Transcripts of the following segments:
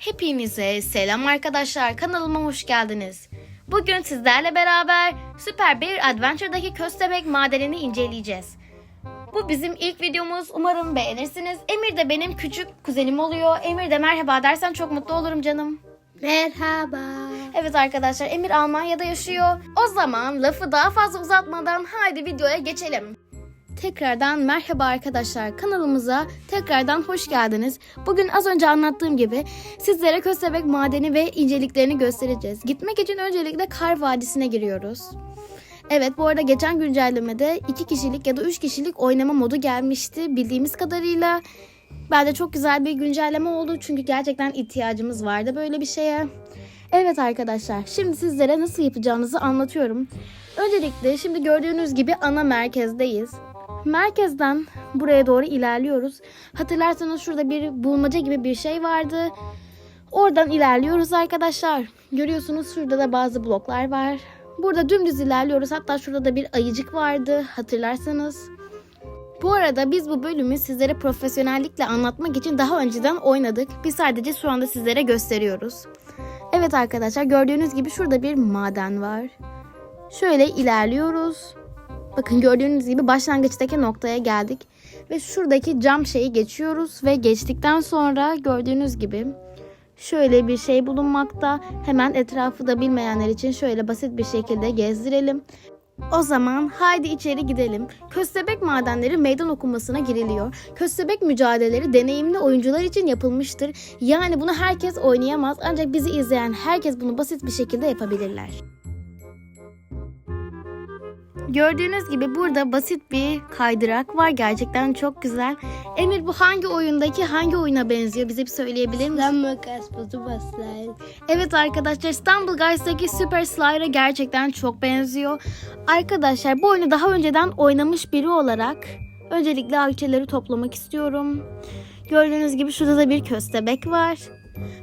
Hepinize selam arkadaşlar. Kanalıma hoş geldiniz. Bugün sizlerle beraber Süper bir Adventure'daki köstebek madenini inceleyeceğiz. Bu bizim ilk videomuz. Umarım beğenirsiniz. Emir de benim küçük kuzenim oluyor. Emir de merhaba dersen çok mutlu olurum canım. Merhaba. Evet arkadaşlar Emir Almanya'da yaşıyor. O zaman lafı daha fazla uzatmadan haydi videoya geçelim. Tekrardan merhaba arkadaşlar kanalımıza tekrardan hoş geldiniz. Bugün az önce anlattığım gibi sizlere Köstebek madeni ve inceliklerini göstereceğiz. Gitmek için öncelikle Kar Vadisi'ne giriyoruz. Evet bu arada geçen güncellemede 2 kişilik ya da 3 kişilik oynama modu gelmişti bildiğimiz kadarıyla. Bence çok güzel bir güncelleme oldu çünkü gerçekten ihtiyacımız vardı böyle bir şeye. Evet arkadaşlar şimdi sizlere nasıl yapacağınızı anlatıyorum. Öncelikle şimdi gördüğünüz gibi ana merkezdeyiz. Merkezden buraya doğru ilerliyoruz. Hatırlarsanız şurada bir bulmaca gibi bir şey vardı. Oradan ilerliyoruz arkadaşlar. Görüyorsunuz şurada da bazı bloklar var. Burada dümdüz ilerliyoruz. Hatta şurada da bir ayıcık vardı hatırlarsanız. Bu arada biz bu bölümü sizlere profesyonellikle anlatmak için daha önceden oynadık. Biz sadece şu anda sizlere gösteriyoruz. Evet arkadaşlar gördüğünüz gibi şurada bir maden var. Şöyle ilerliyoruz. Bakın gördüğünüz gibi başlangıçtaki noktaya geldik. Ve şuradaki cam şeyi geçiyoruz ve geçtikten sonra gördüğünüz gibi şöyle bir şey bulunmakta. Hemen etrafı da bilmeyenler için şöyle basit bir şekilde gezdirelim. O zaman haydi içeri gidelim. Köstebek madenleri meydan okumasına giriliyor. Köstebek mücadeleleri deneyimli oyuncular için yapılmıştır. Yani bunu herkes oynayamaz ancak bizi izleyen herkes bunu basit bir şekilde yapabilirler. Gördüğünüz gibi burada basit bir kaydırak var. Gerçekten çok güzel. Emir bu hangi oyundaki hangi oyuna benziyor? Bize bir söyleyebilir misin? Makas buzu baslayın. Evet arkadaşlar İstanbul Guys'taki Super Slider'a gerçekten çok benziyor. Arkadaşlar bu oyunu daha önceden oynamış biri olarak öncelikle avçeleri toplamak istiyorum. Gördüğünüz gibi şurada da bir köstebek var.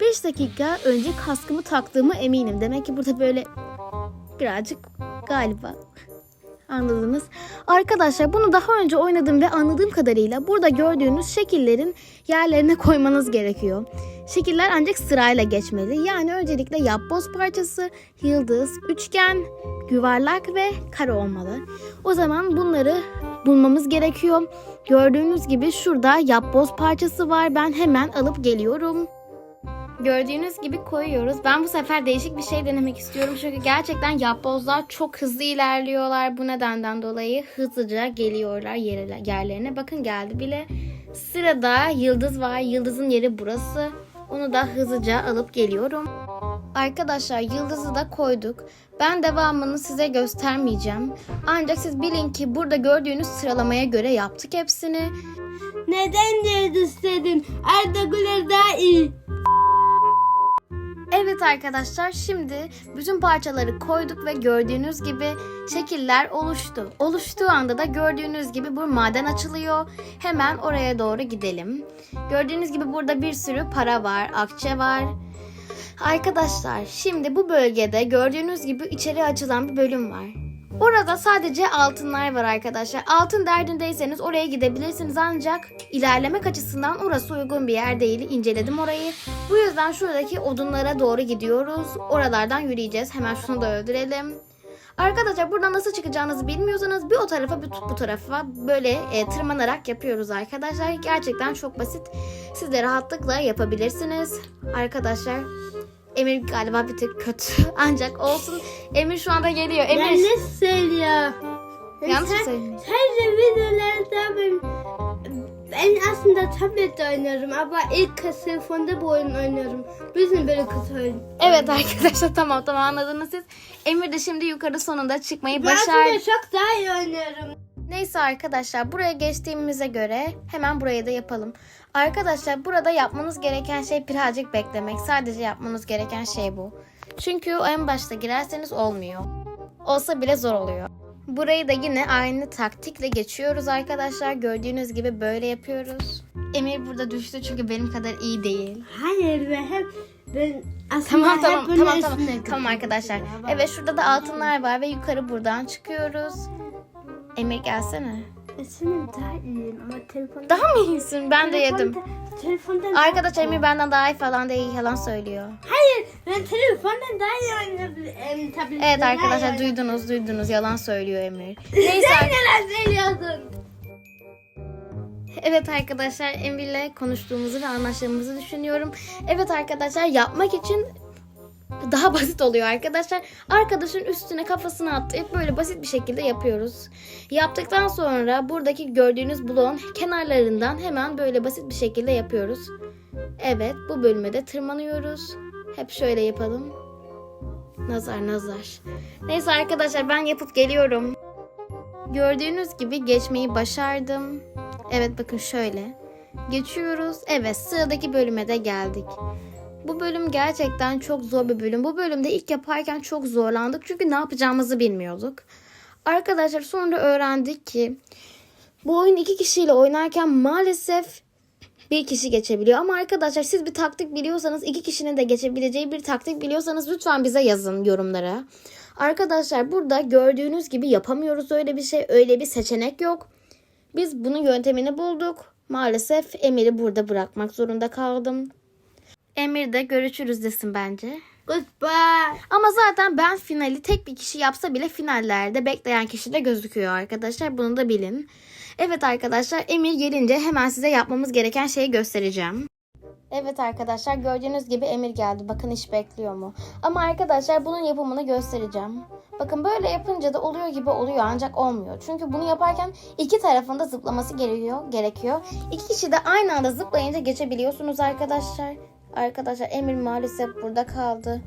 5 dakika önce kaskımı taktığımı eminim. Demek ki burada böyle birazcık galiba Anladınız. Arkadaşlar bunu daha önce oynadım ve anladığım kadarıyla burada gördüğünüz şekillerin yerlerine koymanız gerekiyor. Şekiller ancak sırayla geçmeli. Yani öncelikle yapboz parçası, yıldız, üçgen, yuvarlak ve kare olmalı. O zaman bunları bulmamız gerekiyor. Gördüğünüz gibi şurada yapboz parçası var. Ben hemen alıp geliyorum. Gördüğünüz gibi koyuyoruz. Ben bu sefer değişik bir şey denemek istiyorum. Çünkü gerçekten yapbozlar çok hızlı ilerliyorlar. Bu nedenden dolayı hızlıca geliyorlar yerlerine. Bakın geldi bile. Sırada yıldız var. Yıldızın yeri burası. Onu da hızlıca alıp geliyorum. Arkadaşlar yıldızı da koyduk. Ben devamını size göstermeyeceğim. Ancak siz bilin ki burada gördüğünüz sıralamaya göre yaptık hepsini. Neden istedin? Arda Güler daha iyi. Evet arkadaşlar şimdi bütün parçaları koyduk ve gördüğünüz gibi şekiller oluştu. Oluştuğu anda da gördüğünüz gibi bu maden açılıyor. Hemen oraya doğru gidelim. Gördüğünüz gibi burada bir sürü para var, akçe var. Arkadaşlar şimdi bu bölgede gördüğünüz gibi içeri açılan bir bölüm var. Orada sadece altınlar var arkadaşlar. Altın derdindeyseniz oraya gidebilirsiniz ancak ilerlemek açısından orası uygun bir yer değil. İnceledim orayı. Bu yüzden şuradaki odunlara doğru gidiyoruz. Oralardan yürüyeceğiz. Hemen şunu da öldürelim. Arkadaşlar buradan nasıl çıkacağınızı bilmiyorsanız bir o tarafa bir bu tarafa böyle e, tırmanarak yapıyoruz arkadaşlar. Gerçekten çok basit. Siz de rahatlıkla yapabilirsiniz. Arkadaşlar Emir galiba bir tık kötü. Ancak olsun. Emir şu anda geliyor. Emir. Yanlış söylüyor. Yanlış mı söylüyorum? Sadece videolarda ben, ben aslında tablet oynuyorum ama ilk telefonda bu oyun oynuyorum. Bizim böyle kötü oyun. Evet arkadaşlar tamam tamam anladınız siz. Emir de şimdi yukarı sonunda çıkmayı Ben başardı. aslında çok daha iyi oynuyorum. Neyse arkadaşlar buraya geçtiğimize göre hemen burayı da yapalım. Arkadaşlar burada yapmanız gereken şey birazcık beklemek. Sadece yapmanız gereken şey bu. Çünkü en başta girerseniz olmuyor. Olsa bile zor oluyor. Burayı da yine aynı taktikle geçiyoruz arkadaşlar. Gördüğünüz gibi böyle yapıyoruz. Emir burada düştü çünkü benim kadar iyi değil. Hayır ben hep ben aslında Tamam hep tamam bunun tamam tamam. Tamam arkadaşlar. Evet şurada da altınlar var ve yukarı buradan çıkıyoruz. Emir gelsene. Senin daha iyiyim ama telefonda... Daha mı iyisin? Ben de yedim. Telefonda- Telefondan Arkadaş Emir benden daha iyi falan değil yalan söylüyor. Hayır ben telefondan daha iyi. Tabletten Evet arkadaşlar duydunuz duydunuz yalan söylüyor Emir. Neyse Sen neler söylüyorsun? Evet arkadaşlar Emir'le konuştuğumuzu ve anlaştığımızı düşünüyorum. Evet arkadaşlar yapmak için daha basit oluyor arkadaşlar. Arkadaşın üstüne kafasını atlayıp böyle basit bir şekilde yapıyoruz. Yaptıktan sonra buradaki gördüğünüz bloğun kenarlarından hemen böyle basit bir şekilde yapıyoruz. Evet bu bölüme de tırmanıyoruz. Hep şöyle yapalım. Nazar nazar. Neyse arkadaşlar ben yapıp geliyorum. Gördüğünüz gibi geçmeyi başardım. Evet bakın şöyle. Geçiyoruz. Evet sıradaki bölüme de geldik. Bu bölüm gerçekten çok zor bir bölüm. Bu bölümde ilk yaparken çok zorlandık. Çünkü ne yapacağımızı bilmiyorduk. Arkadaşlar sonra öğrendik ki bu oyun iki kişiyle oynarken maalesef bir kişi geçebiliyor. Ama arkadaşlar siz bir taktik biliyorsanız iki kişinin de geçebileceği bir taktik biliyorsanız lütfen bize yazın yorumlara. Arkadaşlar burada gördüğünüz gibi yapamıyoruz öyle bir şey. Öyle bir seçenek yok. Biz bunun yöntemini bulduk. Maalesef Emir'i burada bırakmak zorunda kaldım. Emir de görüşürüz desin bence. Goodbye. Ama zaten ben finali tek bir kişi yapsa bile finallerde bekleyen kişi de gözüküyor arkadaşlar. Bunu da bilin. Evet arkadaşlar Emir gelince hemen size yapmamız gereken şeyi göstereceğim. Evet arkadaşlar gördüğünüz gibi Emir geldi. Bakın iş bekliyor mu? Ama arkadaşlar bunun yapımını göstereceğim. Bakın böyle yapınca da oluyor gibi oluyor ancak olmuyor. Çünkü bunu yaparken iki tarafında zıplaması gerekiyor. gerekiyor. İki kişi de aynı anda zıplayınca geçebiliyorsunuz arkadaşlar. Arkadaşlar Emir maalesef burada kaldı.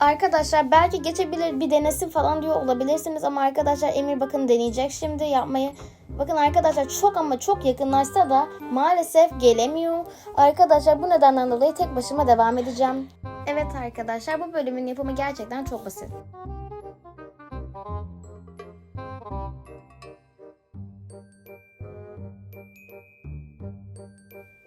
Arkadaşlar belki geçebilir bir denesin falan diyor olabilirsiniz ama arkadaşlar Emir bakın deneyecek şimdi yapmayı. Bakın arkadaşlar çok ama çok yakınlaşsa da maalesef gelemiyor. Arkadaşlar bu nedenden dolayı tek başıma devam edeceğim. Evet arkadaşlar bu bölümün yapımı gerçekten çok basit.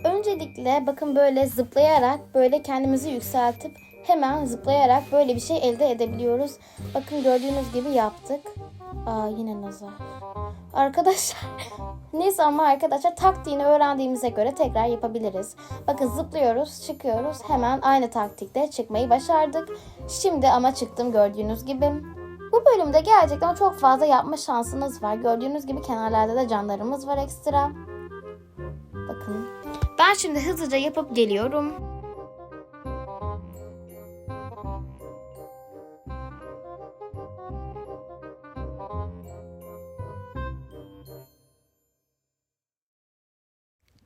Öncelikle bakın böyle zıplayarak böyle kendimizi yükseltip hemen zıplayarak böyle bir şey elde edebiliyoruz. Bakın gördüğünüz gibi yaptık. Aa yine nazar. Arkadaşlar neyse ama arkadaşlar taktiğini öğrendiğimize göre tekrar yapabiliriz. Bakın zıplıyoruz çıkıyoruz hemen aynı taktikte çıkmayı başardık. Şimdi ama çıktım gördüğünüz gibi. Bu bölümde gerçekten çok fazla yapma şansınız var. Gördüğünüz gibi kenarlarda da canlarımız var ekstra. Bakın. Ben şimdi hızlıca yapıp geliyorum.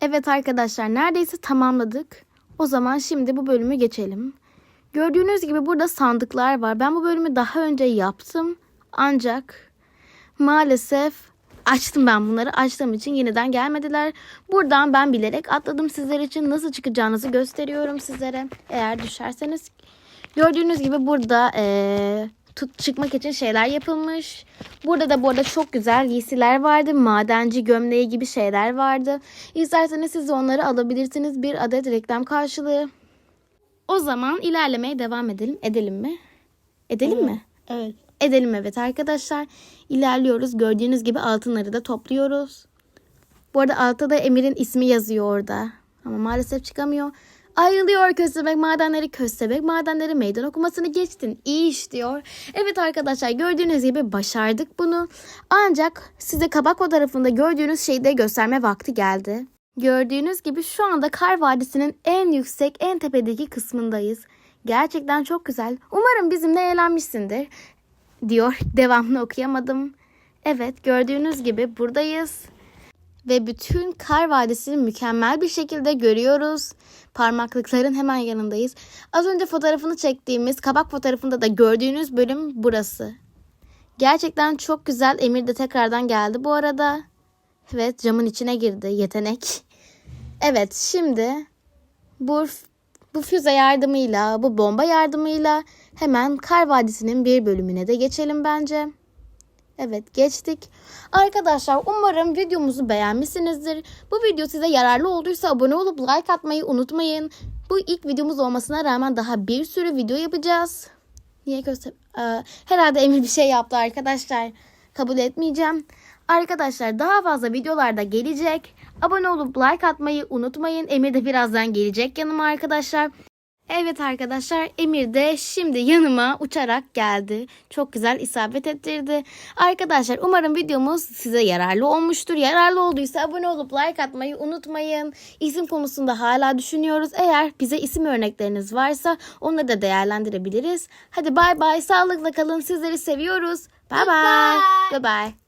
Evet arkadaşlar neredeyse tamamladık. O zaman şimdi bu bölümü geçelim. Gördüğünüz gibi burada sandıklar var. Ben bu bölümü daha önce yaptım. Ancak maalesef açtım ben bunları. Açtığım için yeniden gelmediler. Buradan ben bilerek atladım sizler için. Nasıl çıkacağınızı gösteriyorum sizlere. Eğer düşerseniz. Gördüğünüz gibi burada eee, tut, çıkmak için şeyler yapılmış. Burada da bu arada çok güzel giysiler vardı. Madenci gömleği gibi şeyler vardı. İsterseniz siz de onları alabilirsiniz. Bir adet reklam karşılığı. O zaman ilerlemeye devam edelim. Edelim mi? Edelim mi? Evet. Edelim evet arkadaşlar. İlerliyoruz. Gördüğünüz gibi altınları da topluyoruz. Bu arada altta da Emir'in ismi yazıyor orada. Ama maalesef çıkamıyor. Ayrılıyor köstebek madenleri köstebek madenleri meydan okumasını geçtin. İyi iş diyor. Evet arkadaşlar gördüğünüz gibi başardık bunu. Ancak size kabak fotoğrafında gördüğünüz şeyi de gösterme vakti geldi. Gördüğünüz gibi şu anda Kar Vadisi'nin en yüksek en tepedeki kısmındayız. Gerçekten çok güzel. Umarım bizimle eğlenmişsindir diyor. Devamını okuyamadım. Evet gördüğünüz gibi buradayız. Ve bütün Kar Vadisi'ni mükemmel bir şekilde görüyoruz. Parmaklıkların hemen yanındayız. Az önce fotoğrafını çektiğimiz kabak fotoğrafında da gördüğünüz bölüm burası. Gerçekten çok güzel. Emir de tekrardan geldi bu arada. Evet camın içine girdi. Yetenek. Evet şimdi bu bu füze yardımıyla, bu bomba yardımıyla hemen Kar Vadisi'nin bir bölümüne de geçelim bence. Evet geçtik. Arkadaşlar umarım videomuzu beğenmişsinizdir. Bu video size yararlı olduysa abone olup like atmayı unutmayın. Bu ilk videomuz olmasına rağmen daha bir sürü video yapacağız. Niye göster? Herhalde Emir bir şey yaptı arkadaşlar. Kabul etmeyeceğim. Arkadaşlar daha fazla videolarda gelecek. Abone olup like atmayı unutmayın. Emir de birazdan gelecek yanıma arkadaşlar. Evet arkadaşlar Emir de şimdi yanıma uçarak geldi. Çok güzel isabet ettirdi. Arkadaşlar umarım videomuz size yararlı olmuştur. Yararlı olduysa abone olup like atmayı unutmayın. İsim konusunda hala düşünüyoruz. Eğer bize isim örnekleriniz varsa onları da değerlendirebiliriz. Hadi bay bay sağlıkla kalın sizleri seviyoruz. Bye bye. Bye. Bye bye.